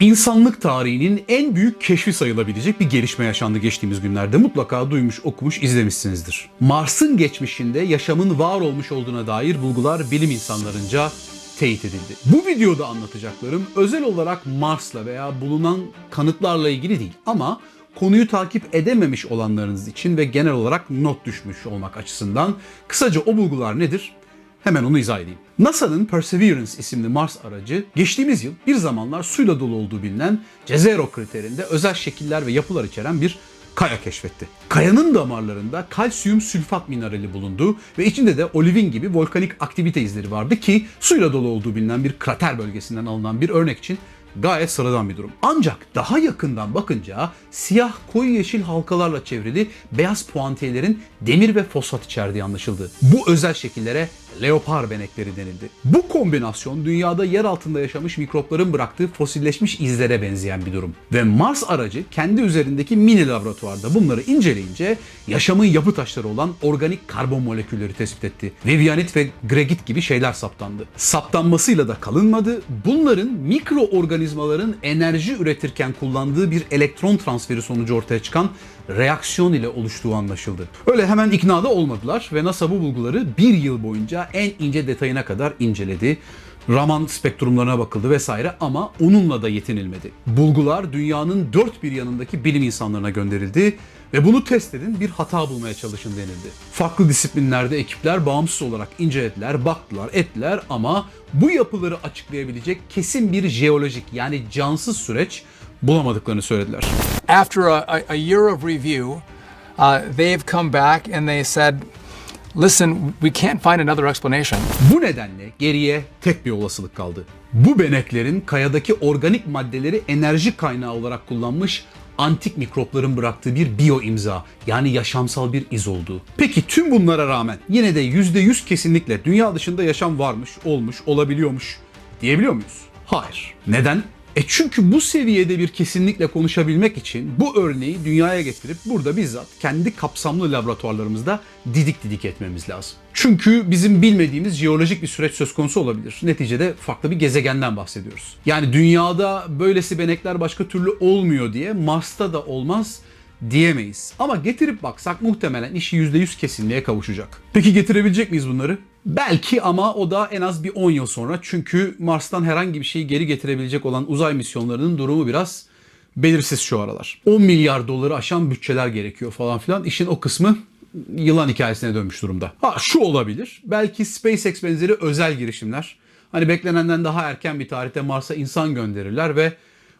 İnsanlık tarihinin en büyük keşfi sayılabilecek bir gelişme yaşandı geçtiğimiz günlerde. Mutlaka duymuş, okumuş, izlemişsinizdir. Mars'ın geçmişinde yaşamın var olmuş olduğuna dair bulgular bilim insanlarınca teyit edildi. Bu videoda anlatacaklarım özel olarak Mars'la veya bulunan kanıtlarla ilgili değil ama konuyu takip edememiş olanlarınız için ve genel olarak not düşmüş olmak açısından kısaca o bulgular nedir? Hemen onu izah edeyim. NASA'nın Perseverance isimli Mars aracı geçtiğimiz yıl bir zamanlar suyla dolu olduğu bilinen Jezero kriterinde özel şekiller ve yapılar içeren bir kaya keşfetti. Kayanın damarlarında kalsiyum sülfat minerali bulundu ve içinde de olivin gibi volkanik aktivite izleri vardı ki suyla dolu olduğu bilinen bir krater bölgesinden alınan bir örnek için gayet sıradan bir durum. Ancak daha yakından bakınca siyah koyu yeşil halkalarla çevrili beyaz puantiyelerin demir ve fosfat içerdiği anlaşıldı. Bu özel şekillere leopar benekleri denildi. Bu kombinasyon dünyada yer altında yaşamış mikropların bıraktığı fosilleşmiş izlere benzeyen bir durum. Ve Mars aracı kendi üzerindeki mini laboratuvarda bunları inceleyince yaşamın yapı taşları olan organik karbon molekülleri tespit etti. Vivianit ve gregit gibi şeyler saptandı. Saptanmasıyla da kalınmadı. Bunların mikroorganizmaların enerji üretirken kullandığı bir elektron transferi sonucu ortaya çıkan reaksiyon ile oluştuğu anlaşıldı. Öyle hemen iknada olmadılar ve NASA bu bulguları bir yıl boyunca en ince detayına kadar inceledi. Raman spektrumlarına bakıldı vesaire ama onunla da yetinilmedi. Bulgular dünyanın dört bir yanındaki bilim insanlarına gönderildi ve bunu test edin bir hata bulmaya çalışın denildi. Farklı disiplinlerde ekipler bağımsız olarak incelediler, baktılar, ettiler ama bu yapıları açıklayabilecek kesin bir jeolojik yani cansız süreç bulamadıklarını söylediler. after a, a, a year of review, uh, they've come back and they said, listen, we can't find another explanation. Bu nedenle geriye tek bir olasılık kaldı. Bu beneklerin kayadaki organik maddeleri enerji kaynağı olarak kullanmış antik mikropların bıraktığı bir biyo imza yani yaşamsal bir iz olduğu. Peki tüm bunlara rağmen yine de %100 kesinlikle dünya dışında yaşam varmış, olmuş, olabiliyormuş diyebiliyor muyuz? Hayır. Neden? E çünkü bu seviyede bir kesinlikle konuşabilmek için bu örneği dünyaya getirip burada bizzat kendi kapsamlı laboratuvarlarımızda didik didik etmemiz lazım. Çünkü bizim bilmediğimiz jeolojik bir süreç söz konusu olabilir. Neticede farklı bir gezegenden bahsediyoruz. Yani dünyada böylesi benekler başka türlü olmuyor diye Mars'ta da olmaz diyemeyiz. Ama getirip baksak muhtemelen işi %100 kesinliğe kavuşacak. Peki getirebilecek miyiz bunları? Belki ama o da en az bir 10 yıl sonra. Çünkü Mars'tan herhangi bir şeyi geri getirebilecek olan uzay misyonlarının durumu biraz belirsiz şu aralar. 10 milyar doları aşan bütçeler gerekiyor falan filan. İşin o kısmı yılan hikayesine dönmüş durumda. Ha şu olabilir. Belki SpaceX benzeri özel girişimler. Hani beklenenden daha erken bir tarihte Mars'a insan gönderirler ve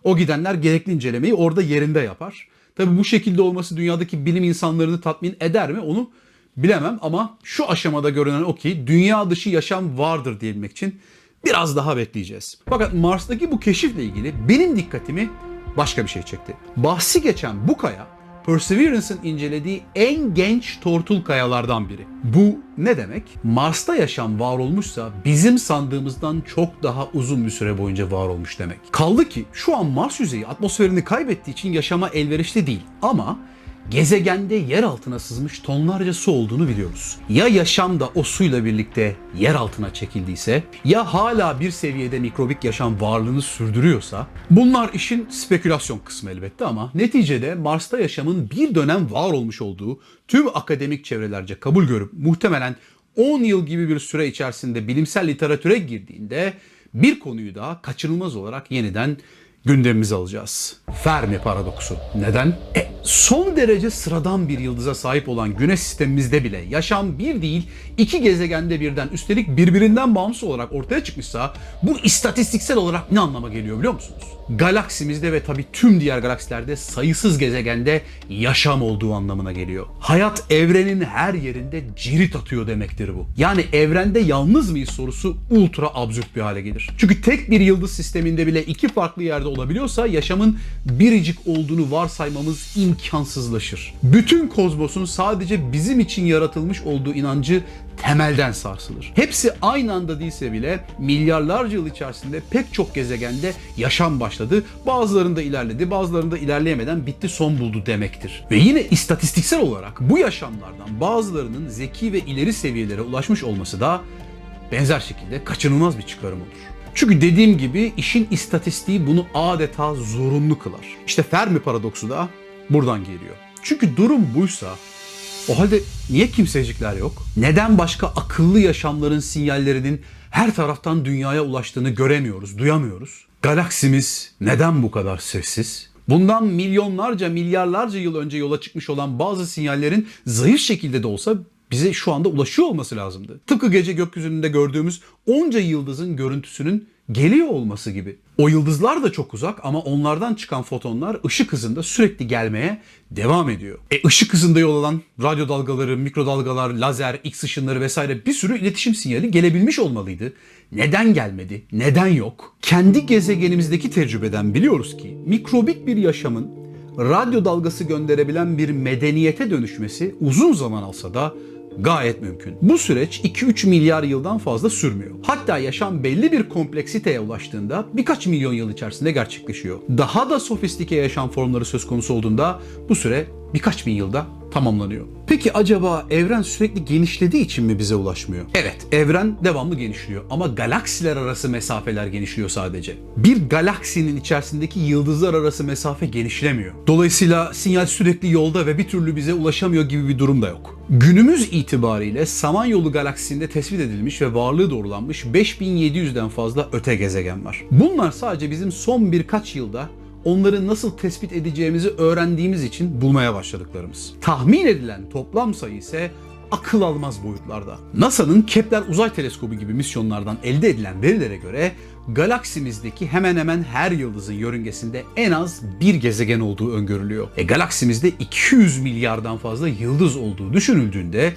o gidenler gerekli incelemeyi orada yerinde yapar. Tabii bu şekilde olması dünyadaki bilim insanlarını tatmin eder mi onu bilemem ama şu aşamada görünen o ki dünya dışı yaşam vardır diyebilmek için biraz daha bekleyeceğiz. Fakat Mars'taki bu keşifle ilgili benim dikkatimi başka bir şey çekti. Bahsi geçen bu kaya Perseverance'ın incelediği en genç tortul kayalardan biri. Bu ne demek? Mars'ta yaşam var olmuşsa bizim sandığımızdan çok daha uzun bir süre boyunca var olmuş demek. Kaldı ki şu an Mars yüzeyi atmosferini kaybettiği için yaşama elverişli değil. Ama gezegende yer altına sızmış tonlarca su olduğunu biliyoruz. Ya yaşam da o suyla birlikte yer altına çekildiyse, ya hala bir seviyede mikrobik yaşam varlığını sürdürüyorsa, bunlar işin spekülasyon kısmı elbette ama neticede Mars'ta yaşamın bir dönem var olmuş olduğu tüm akademik çevrelerce kabul görüp muhtemelen 10 yıl gibi bir süre içerisinde bilimsel literatüre girdiğinde bir konuyu daha kaçınılmaz olarak yeniden gündemimize alacağız. Fermi paradoksu. Neden? E, son derece sıradan bir yıldıza sahip olan güneş sistemimizde bile yaşam bir değil iki gezegende birden üstelik birbirinden bağımsız olarak ortaya çıkmışsa bu istatistiksel olarak ne anlama geliyor biliyor musunuz? Galaksimizde ve tabii tüm diğer galaksilerde sayısız gezegende yaşam olduğu anlamına geliyor. Hayat evrenin her yerinde cirit atıyor demektir bu. Yani evrende yalnız mıyız sorusu ultra absürt bir hale gelir. Çünkü tek bir yıldız sisteminde bile iki farklı yerde olabiliyorsa yaşamın biricik olduğunu varsaymamız imkansızlaşır. Bütün kozmosun sadece bizim için yaratılmış olduğu inancı temelden sarsılır. Hepsi aynı anda değilse bile milyarlarca yıl içerisinde pek çok gezegende yaşam başladı. Bazılarında ilerledi, bazılarında ilerleyemeden bitti son buldu demektir. Ve yine istatistiksel olarak bu yaşamlardan bazılarının zeki ve ileri seviyelere ulaşmış olması da benzer şekilde kaçınılmaz bir çıkarım olur. Çünkü dediğim gibi işin istatistiği bunu adeta zorunlu kılar. İşte Fermi paradoksu da buradan geliyor. Çünkü durum buysa o halde niye kimsecikler yok? Neden başka akıllı yaşamların sinyallerinin her taraftan dünyaya ulaştığını göremiyoruz, duyamıyoruz? Galaksimiz neden bu kadar sessiz? Bundan milyonlarca, milyarlarca yıl önce yola çıkmış olan bazı sinyallerin zayıf şekilde de olsa bize şu anda ulaşıyor olması lazımdı. Tıpkı gece gökyüzünde gördüğümüz onca yıldızın görüntüsünün geliyor olması gibi. O yıldızlar da çok uzak ama onlardan çıkan fotonlar ışık hızında sürekli gelmeye devam ediyor. E ışık hızında yol alan radyo dalgaları, mikrodalgalar, lazer, X ışınları vesaire bir sürü iletişim sinyali gelebilmiş olmalıydı. Neden gelmedi? Neden yok? Kendi gezegenimizdeki tecrübeden biliyoruz ki mikrobik bir yaşamın radyo dalgası gönderebilen bir medeniyete dönüşmesi uzun zaman alsa da gayet mümkün. Bu süreç 2-3 milyar yıldan fazla sürmüyor. Hatta yaşam belli bir kompleksiteye ulaştığında birkaç milyon yıl içerisinde gerçekleşiyor. Daha da sofistike yaşam formları söz konusu olduğunda bu süre birkaç bin yılda tamamlanıyor. Peki acaba evren sürekli genişlediği için mi bize ulaşmıyor? Evet, evren devamlı genişliyor ama galaksiler arası mesafeler genişliyor sadece. Bir galaksinin içerisindeki yıldızlar arası mesafe genişlemiyor. Dolayısıyla sinyal sürekli yolda ve bir türlü bize ulaşamıyor gibi bir durum da yok. Günümüz itibariyle Samanyolu galaksisinde tespit edilmiş ve varlığı doğrulanmış 5700'den fazla öte gezegen var. Bunlar sadece bizim son birkaç yılda onları nasıl tespit edeceğimizi öğrendiğimiz için bulmaya başladıklarımız. Tahmin edilen toplam sayı ise akıl almaz boyutlarda. NASA'nın Kepler Uzay Teleskobu gibi misyonlardan elde edilen verilere göre galaksimizdeki hemen hemen her yıldızın yörüngesinde en az bir gezegen olduğu öngörülüyor. E galaksimizde 200 milyardan fazla yıldız olduğu düşünüldüğünde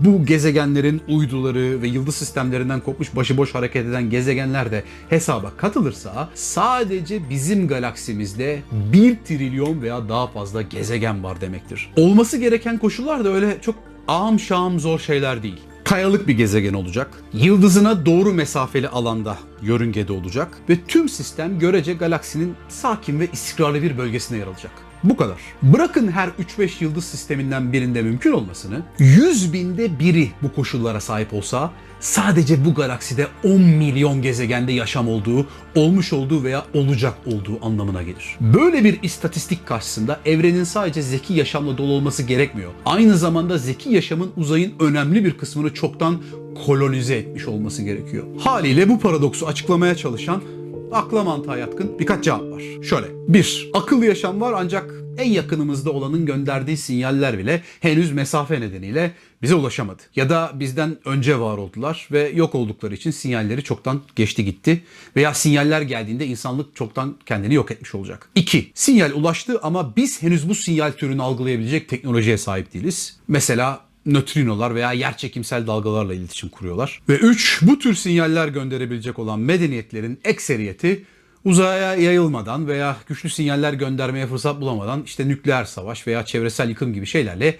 bu gezegenlerin uyduları ve yıldız sistemlerinden kopmuş başıboş hareket eden gezegenler de hesaba katılırsa sadece bizim galaksimizde 1 trilyon veya daha fazla gezegen var demektir. Olması gereken koşullar da öyle çok ağam şağım zor şeyler değil. Kayalık bir gezegen olacak. Yıldızına doğru mesafeli alanda yörüngede olacak ve tüm sistem görece galaksinin sakin ve istikrarlı bir bölgesine yer alacak. Bu kadar. Bırakın her 3-5 yıldız sisteminden birinde mümkün olmasını, 100 binde biri bu koşullara sahip olsa sadece bu galakside 10 milyon gezegende yaşam olduğu, olmuş olduğu veya olacak olduğu anlamına gelir. Böyle bir istatistik karşısında evrenin sadece zeki yaşamla dolu olması gerekmiyor. Aynı zamanda zeki yaşamın uzayın önemli bir kısmını çoktan kolonize etmiş olması gerekiyor. Haliyle bu paradoksu açıklamaya çalışan akla mantığa yatkın birkaç cevap var. Şöyle. 1. Akıllı yaşam var ancak en yakınımızda olanın gönderdiği sinyaller bile henüz mesafe nedeniyle bize ulaşamadı. Ya da bizden önce var oldular ve yok oldukları için sinyalleri çoktan geçti gitti. Veya sinyaller geldiğinde insanlık çoktan kendini yok etmiş olacak. 2. Sinyal ulaştı ama biz henüz bu sinyal türünü algılayabilecek teknolojiye sahip değiliz. Mesela nötrinolar veya yerçekimsel dalgalarla iletişim kuruyorlar. Ve 3. Bu tür sinyaller gönderebilecek olan medeniyetlerin ekseriyeti uzaya yayılmadan veya güçlü sinyaller göndermeye fırsat bulamadan işte nükleer savaş veya çevresel yıkım gibi şeylerle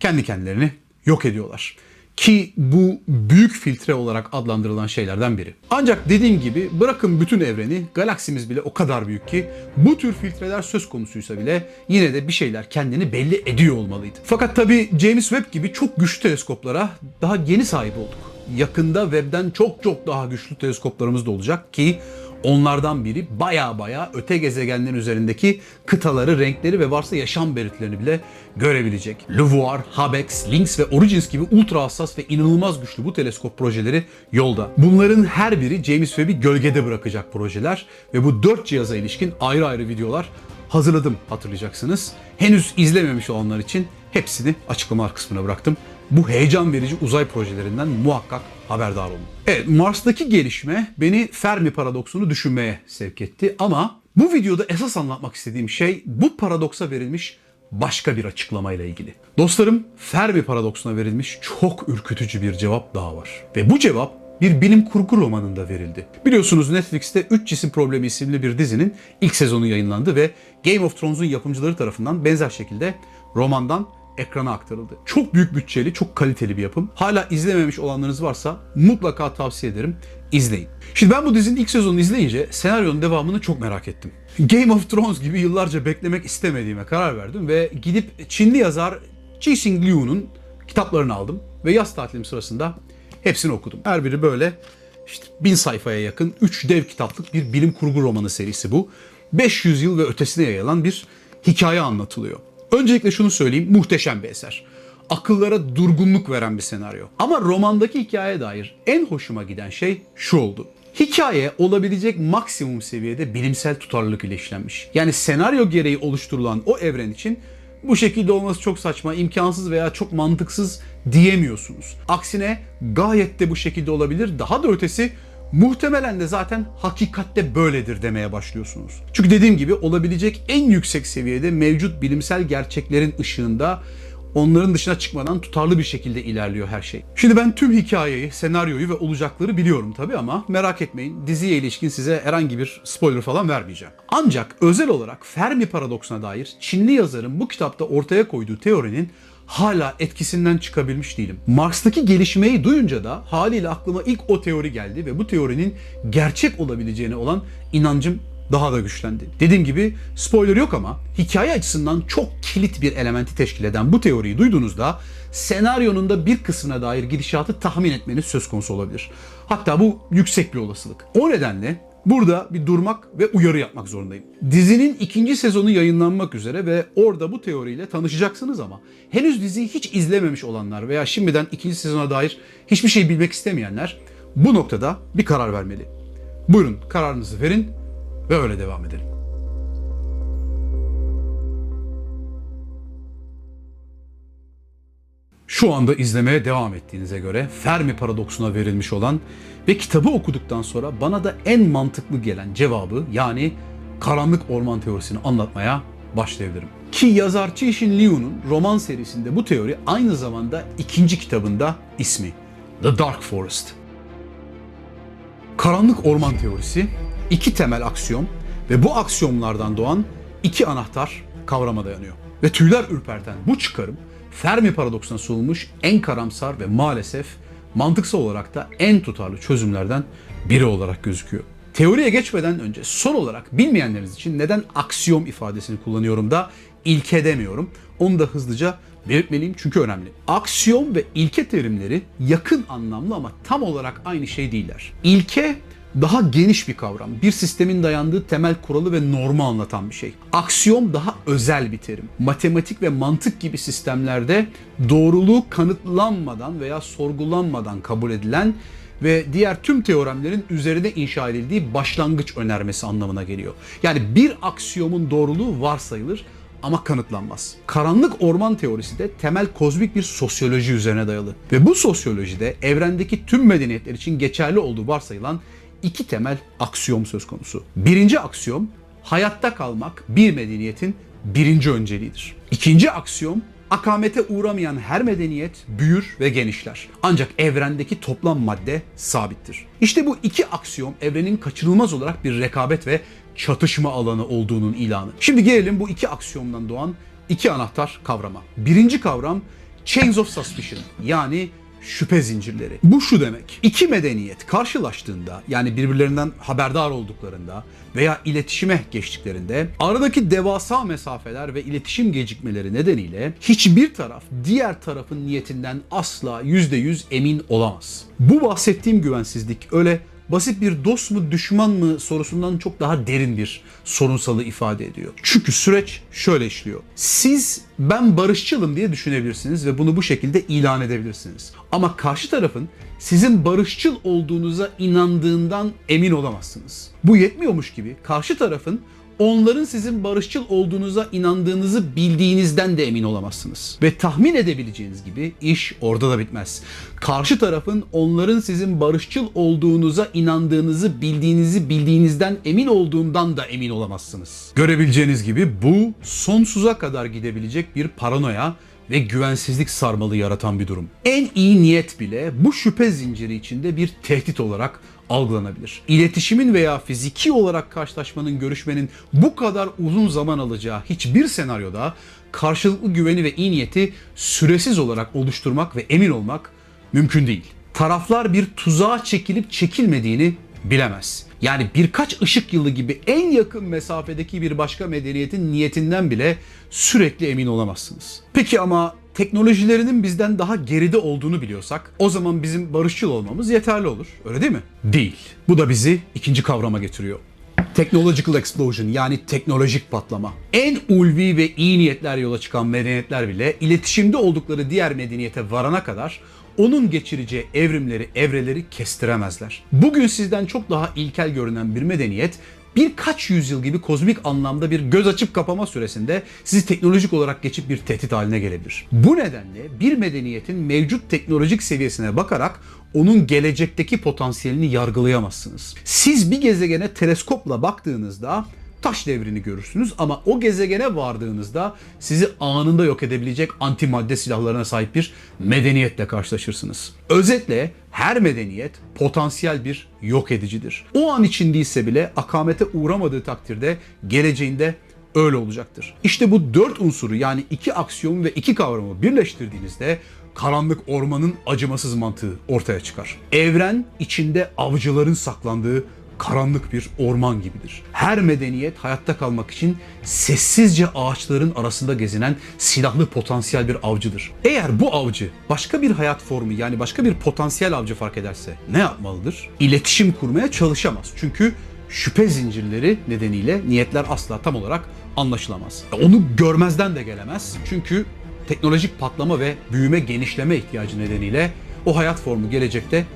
kendi kendilerini yok ediyorlar. Ki bu büyük filtre olarak adlandırılan şeylerden biri. Ancak dediğim gibi bırakın bütün evreni, galaksimiz bile o kadar büyük ki bu tür filtreler söz konusuysa bile yine de bir şeyler kendini belli ediyor olmalıydı. Fakat tabii James Webb gibi çok güçlü teleskoplara daha yeni sahip olduk. Yakında Webb'den çok çok daha güçlü teleskoplarımız da olacak ki Onlardan biri baya baya öte gezegenlerin üzerindeki kıtaları, renkleri ve varsa yaşam belirtilerini bile görebilecek. LUVOIR, HABEX, LYNX ve Origins gibi ultra hassas ve inanılmaz güçlü bu teleskop projeleri yolda. Bunların her biri James Webb'i gölgede bırakacak projeler ve bu dört cihaza ilişkin ayrı ayrı videolar hazırladım hatırlayacaksınız. Henüz izlememiş olanlar için hepsini açıklamalar kısmına bıraktım. Bu heyecan verici uzay projelerinden muhakkak haberdar olun. Evet Mars'taki gelişme beni Fermi paradoksunu düşünmeye sevk etti ama bu videoda esas anlatmak istediğim şey bu paradoksa verilmiş başka bir açıklamayla ilgili. Dostlarım Fermi paradoksuna verilmiş çok ürkütücü bir cevap daha var. Ve bu cevap bir bilim kurgu romanında verildi. Biliyorsunuz Netflix'te 3 Cisim Problemi isimli bir dizinin ilk sezonu yayınlandı ve Game of Thrones'un yapımcıları tarafından benzer şekilde romandan ekrana aktarıldı. Çok büyük bütçeli, çok kaliteli bir yapım. Hala izlememiş olanlarınız varsa mutlaka tavsiye ederim. izleyin. Şimdi ben bu dizinin ilk sezonunu izleyince senaryonun devamını çok merak ettim. Game of Thrones gibi yıllarca beklemek istemediğime karar verdim ve gidip Çinli yazar Cixin Liu'nun kitaplarını aldım ve yaz tatilim sırasında hepsini okudum. Her biri böyle İşte bin sayfaya yakın 3 dev kitaplık bir bilim kurgu romanı serisi bu. 500 yıl ve ötesine yayılan bir hikaye anlatılıyor. Öncelikle şunu söyleyeyim, muhteşem bir eser. Akıllara durgunluk veren bir senaryo. Ama romandaki hikayeye dair en hoşuma giden şey şu oldu. Hikaye olabilecek maksimum seviyede bilimsel tutarlılık ile işlenmiş. Yani senaryo gereği oluşturulan o evren için bu şekilde olması çok saçma, imkansız veya çok mantıksız diyemiyorsunuz. Aksine gayet de bu şekilde olabilir. Daha da ötesi muhtemelen de zaten hakikatte böyledir demeye başlıyorsunuz. Çünkü dediğim gibi olabilecek en yüksek seviyede mevcut bilimsel gerçeklerin ışığında onların dışına çıkmadan tutarlı bir şekilde ilerliyor her şey. Şimdi ben tüm hikayeyi, senaryoyu ve olacakları biliyorum tabii ama merak etmeyin diziye ilişkin size herhangi bir spoiler falan vermeyeceğim. Ancak özel olarak Fermi paradoksuna dair Çinli yazarın bu kitapta ortaya koyduğu teorinin hala etkisinden çıkabilmiş değilim. Marx'taki gelişmeyi duyunca da haliyle aklıma ilk o teori geldi ve bu teorinin gerçek olabileceğine olan inancım daha da güçlendi. Dediğim gibi spoiler yok ama hikaye açısından çok kilit bir elementi teşkil eden bu teoriyi duyduğunuzda senaryonun da bir kısmına dair gidişatı tahmin etmeniz söz konusu olabilir. Hatta bu yüksek bir olasılık. O nedenle burada bir durmak ve uyarı yapmak zorundayım. Dizinin ikinci sezonu yayınlanmak üzere ve orada bu teoriyle tanışacaksınız ama henüz diziyi hiç izlememiş olanlar veya şimdiden ikinci sezona dair hiçbir şey bilmek istemeyenler bu noktada bir karar vermeli. Buyurun kararınızı verin ve öyle devam edelim. Şu anda izlemeye devam ettiğinize göre Fermi paradoksuna verilmiş olan ve kitabı okuduktan sonra bana da en mantıklı gelen cevabı yani karanlık orman teorisini anlatmaya başlayabilirim. Ki yazar Cixin Liu'nun roman serisinde bu teori aynı zamanda ikinci kitabında ismi The Dark Forest. Karanlık orman teorisi iki temel aksiyom ve bu aksiyomlardan doğan iki anahtar kavrama dayanıyor. Ve tüyler ürperten bu çıkarım Fermi paradoksuna sunulmuş en karamsar ve maalesef mantıksal olarak da en tutarlı çözümlerden biri olarak gözüküyor. Teoriye geçmeden önce son olarak bilmeyenleriniz için neden aksiyom ifadesini kullanıyorum da ilke demiyorum. Onu da hızlıca belirtmeliyim çünkü önemli. Aksiyom ve ilke terimleri yakın anlamlı ama tam olarak aynı şey değiller. İlke daha geniş bir kavram. Bir sistemin dayandığı temel kuralı ve normu anlatan bir şey. Aksiyom daha özel bir terim. Matematik ve mantık gibi sistemlerde doğruluğu kanıtlanmadan veya sorgulanmadan kabul edilen ve diğer tüm teoremlerin üzerine inşa edildiği başlangıç önermesi anlamına geliyor. Yani bir aksiyomun doğruluğu varsayılır ama kanıtlanmaz. Karanlık orman teorisi de temel kozmik bir sosyoloji üzerine dayalı. Ve bu sosyolojide evrendeki tüm medeniyetler için geçerli olduğu varsayılan iki temel aksiyom söz konusu. Birinci aksiyom, hayatta kalmak bir medeniyetin birinci önceliğidir. İkinci aksiyom, akamete uğramayan her medeniyet büyür ve genişler. Ancak evrendeki toplam madde sabittir. İşte bu iki aksiyom evrenin kaçınılmaz olarak bir rekabet ve çatışma alanı olduğunun ilanı. Şimdi gelelim bu iki aksiyomdan doğan iki anahtar kavrama. Birinci kavram Chains of Suspicion yani şüphe zincirleri. Bu şu demek. İki medeniyet karşılaştığında yani birbirlerinden haberdar olduklarında veya iletişime geçtiklerinde aradaki devasa mesafeler ve iletişim gecikmeleri nedeniyle hiçbir taraf diğer tarafın niyetinden asla %100 emin olamaz. Bu bahsettiğim güvensizlik öyle basit bir dost mu düşman mı sorusundan çok daha derin bir sorunsalı ifade ediyor. Çünkü süreç şöyle işliyor. Siz ben barışçılım diye düşünebilirsiniz ve bunu bu şekilde ilan edebilirsiniz. Ama karşı tarafın sizin barışçıl olduğunuza inandığından emin olamazsınız. Bu yetmiyormuş gibi karşı tarafın onların sizin barışçıl olduğunuza inandığınızı bildiğinizden de emin olamazsınız. Ve tahmin edebileceğiniz gibi iş orada da bitmez. Karşı tarafın onların sizin barışçıl olduğunuza inandığınızı bildiğinizi bildiğinizden emin olduğundan da emin olamazsınız. Görebileceğiniz gibi bu sonsuza kadar gidebilecek bir paranoya ve güvensizlik sarmalı yaratan bir durum. En iyi niyet bile bu şüphe zinciri içinde bir tehdit olarak algılanabilir. İletişimin veya fiziki olarak karşılaşmanın, görüşmenin bu kadar uzun zaman alacağı hiçbir senaryoda karşılıklı güveni ve iyi niyeti süresiz olarak oluşturmak ve emin olmak mümkün değil. Taraflar bir tuzağa çekilip çekilmediğini bilemez. Yani birkaç ışık yılı gibi en yakın mesafedeki bir başka medeniyetin niyetinden bile sürekli emin olamazsınız. Peki ama teknolojilerinin bizden daha geride olduğunu biliyorsak o zaman bizim barışçıl olmamız yeterli olur. Öyle değil mi? Değil. Bu da bizi ikinci kavrama getiriyor. Technological explosion yani teknolojik patlama. En ulvi ve iyi niyetler yola çıkan medeniyetler bile iletişimde oldukları diğer medeniyete varana kadar onun geçireceği evrimleri, evreleri kestiremezler. Bugün sizden çok daha ilkel görünen bir medeniyet birkaç yüzyıl gibi kozmik anlamda bir göz açıp kapama süresinde sizi teknolojik olarak geçip bir tehdit haline gelebilir. Bu nedenle bir medeniyetin mevcut teknolojik seviyesine bakarak onun gelecekteki potansiyelini yargılayamazsınız. Siz bir gezegene teleskopla baktığınızda taş devrini görürsünüz ama o gezegene vardığınızda sizi anında yok edebilecek antimadde silahlarına sahip bir medeniyetle karşılaşırsınız. Özetle her medeniyet potansiyel bir yok edicidir. O an için değilse bile akamete uğramadığı takdirde geleceğinde öyle olacaktır. İşte bu dört unsuru yani iki aksiyon ve iki kavramı birleştirdiğinizde karanlık ormanın acımasız mantığı ortaya çıkar. Evren içinde avcıların saklandığı karanlık bir orman gibidir. Her medeniyet hayatta kalmak için sessizce ağaçların arasında gezinen silahlı potansiyel bir avcıdır. Eğer bu avcı başka bir hayat formu yani başka bir potansiyel avcı fark ederse ne yapmalıdır? İletişim kurmaya çalışamaz. Çünkü şüphe zincirleri nedeniyle niyetler asla tam olarak anlaşılamaz. Onu görmezden de gelemez. Çünkü teknolojik patlama ve büyüme genişleme ihtiyacı nedeniyle o hayat formu gelecekte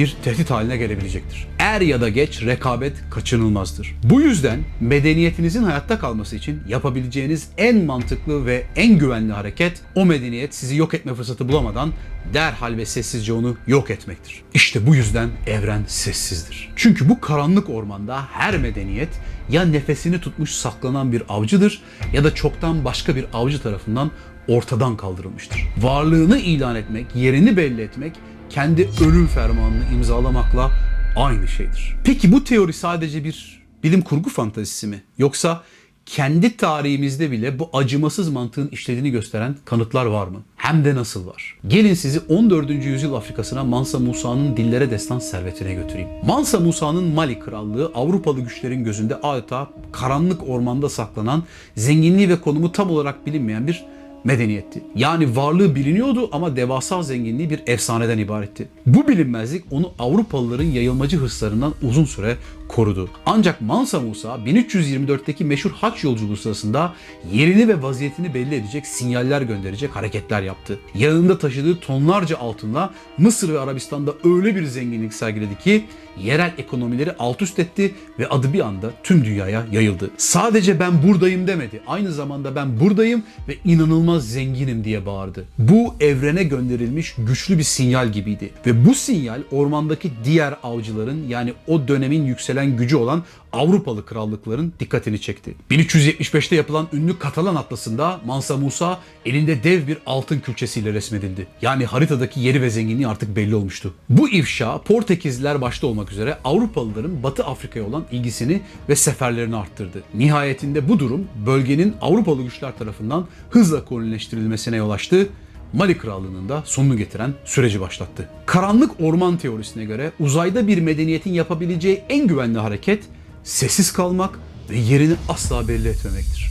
bir tehdit haline gelebilecektir. Er ya da geç rekabet kaçınılmazdır. Bu yüzden medeniyetinizin hayatta kalması için yapabileceğiniz en mantıklı ve en güvenli hareket o medeniyet sizi yok etme fırsatı bulamadan derhal ve sessizce onu yok etmektir. İşte bu yüzden evren sessizdir. Çünkü bu karanlık ormanda her medeniyet ya nefesini tutmuş saklanan bir avcıdır ya da çoktan başka bir avcı tarafından ortadan kaldırılmıştır. Varlığını ilan etmek, yerini belli etmek kendi ölüm fermanını imzalamakla aynı şeydir. Peki bu teori sadece bir bilim kurgu fantazisi mi? Yoksa kendi tarihimizde bile bu acımasız mantığın işlediğini gösteren kanıtlar var mı? Hem de nasıl var? Gelin sizi 14. yüzyıl Afrikasına Mansa Musa'nın dillere destan servetine götüreyim. Mansa Musa'nın Mali krallığı Avrupalı güçlerin gözünde adeta karanlık ormanda saklanan, zenginliği ve konumu tam olarak bilinmeyen bir medeniyetti. Yani varlığı biliniyordu ama devasa zenginliği bir efsaneden ibaretti. Bu bilinmezlik onu Avrupalıların yayılmacı hırslarından uzun süre korudu. Ancak Mansa Musa 1324'teki meşhur haç yolculuğu sırasında yerini ve vaziyetini belli edecek sinyaller gönderecek hareketler yaptı. Yanında taşıdığı tonlarca altınla Mısır ve Arabistan'da öyle bir zenginlik sergiledi ki yerel ekonomileri alt üst etti ve adı bir anda tüm dünyaya yayıldı. Sadece ben buradayım demedi. Aynı zamanda ben buradayım ve inanılmaz zenginim diye bağırdı. Bu evrene gönderilmiş güçlü bir sinyal gibiydi. Ve bu sinyal ormandaki diğer avcıların yani o dönemin yükselen gücü olan Avrupalı krallıkların dikkatini çekti. 1375'te yapılan ünlü Katalan Atlası'nda Mansa Musa elinde dev bir altın külçesiyle resmedildi. Yani haritadaki yeri ve zenginliği artık belli olmuştu. Bu ifşa Portekizliler başta olmak üzere Avrupalıların Batı Afrika'ya olan ilgisini ve seferlerini arttırdı. Nihayetinde bu durum bölgenin Avrupalı güçler tarafından hızla kolonileştirilmesine yol açtı Mali Krallığı'nın da sonunu getiren süreci başlattı. Karanlık orman teorisine göre uzayda bir medeniyetin yapabileceği en güvenli hareket sessiz kalmak ve yerini asla belli etmemektir.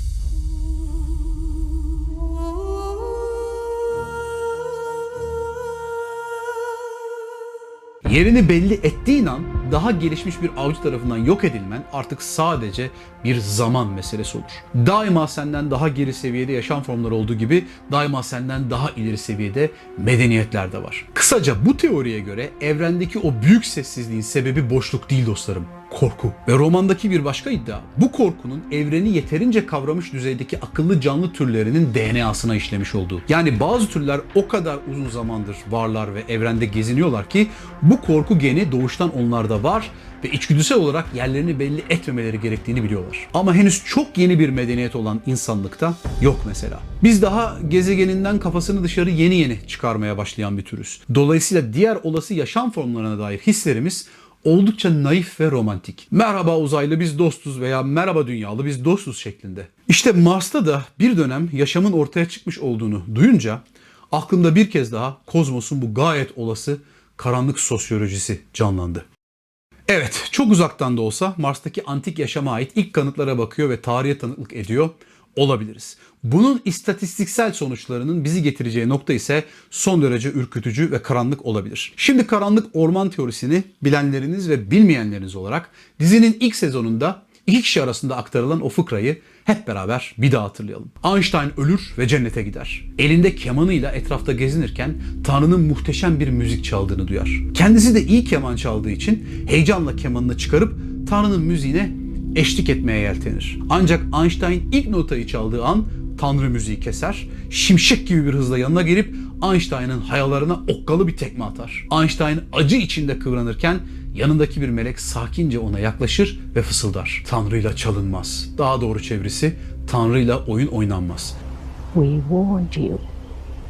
Yerini belli ettiğin an daha gelişmiş bir avcı tarafından yok edilmen artık sadece bir zaman meselesi olur. Daima senden daha geri seviyede yaşam formları olduğu gibi daima senden daha ileri seviyede medeniyetler de var. Kısaca bu teoriye göre evrendeki o büyük sessizliğin sebebi boşluk değil dostlarım korku. Ve romandaki bir başka iddia bu korkunun evreni yeterince kavramış düzeydeki akıllı canlı türlerinin DNA'sına işlemiş olduğu. Yani bazı türler o kadar uzun zamandır varlar ve evrende geziniyorlar ki bu korku geni doğuştan onlarda var ve içgüdüsel olarak yerlerini belli etmemeleri gerektiğini biliyorlar. Ama henüz çok yeni bir medeniyet olan insanlıkta yok mesela. Biz daha gezegeninden kafasını dışarı yeni yeni çıkarmaya başlayan bir türüz. Dolayısıyla diğer olası yaşam formlarına dair hislerimiz oldukça naif ve romantik. Merhaba uzaylı biz dostuz veya merhaba dünyalı biz dostuz şeklinde. İşte Mars'ta da bir dönem yaşamın ortaya çıkmış olduğunu duyunca aklımda bir kez daha kozmosun bu gayet olası karanlık sosyolojisi canlandı. Evet, çok uzaktan da olsa Mars'taki antik yaşama ait ilk kanıtlara bakıyor ve tarihe tanıklık ediyor. Olabiliriz. Bunun istatistiksel sonuçlarının bizi getireceği nokta ise son derece ürkütücü ve karanlık olabilir. Şimdi karanlık orman teorisini bilenleriniz ve bilmeyenleriniz olarak dizinin ilk sezonunda iki kişi arasında aktarılan o fıkrayı hep beraber bir daha hatırlayalım. Einstein ölür ve cennete gider. Elinde kemanıyla etrafta gezinirken Tanrı'nın muhteşem bir müzik çaldığını duyar. Kendisi de iyi keman çaldığı için heyecanla kemanını çıkarıp Tanrı'nın müziğine eşlik etmeye yeltenir. Ancak Einstein ilk notayı çaldığı an Tanrı müziği keser, şimşek gibi bir hızla yanına gelip Einstein'ın hayalarına okkalı bir tekme atar. Einstein acı içinde kıvranırken yanındaki bir melek sakince ona yaklaşır ve fısıldar. Tanrı'yla çalınmaz. Daha doğru çevirisi Tanrı'yla oyun oynanmaz. We warned you.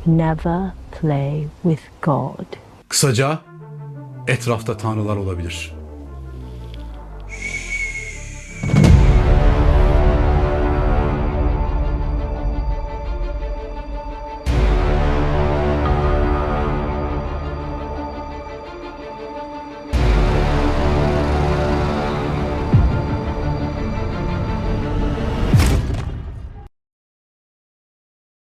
Never play with God. Kısaca etrafta tanrılar olabilir.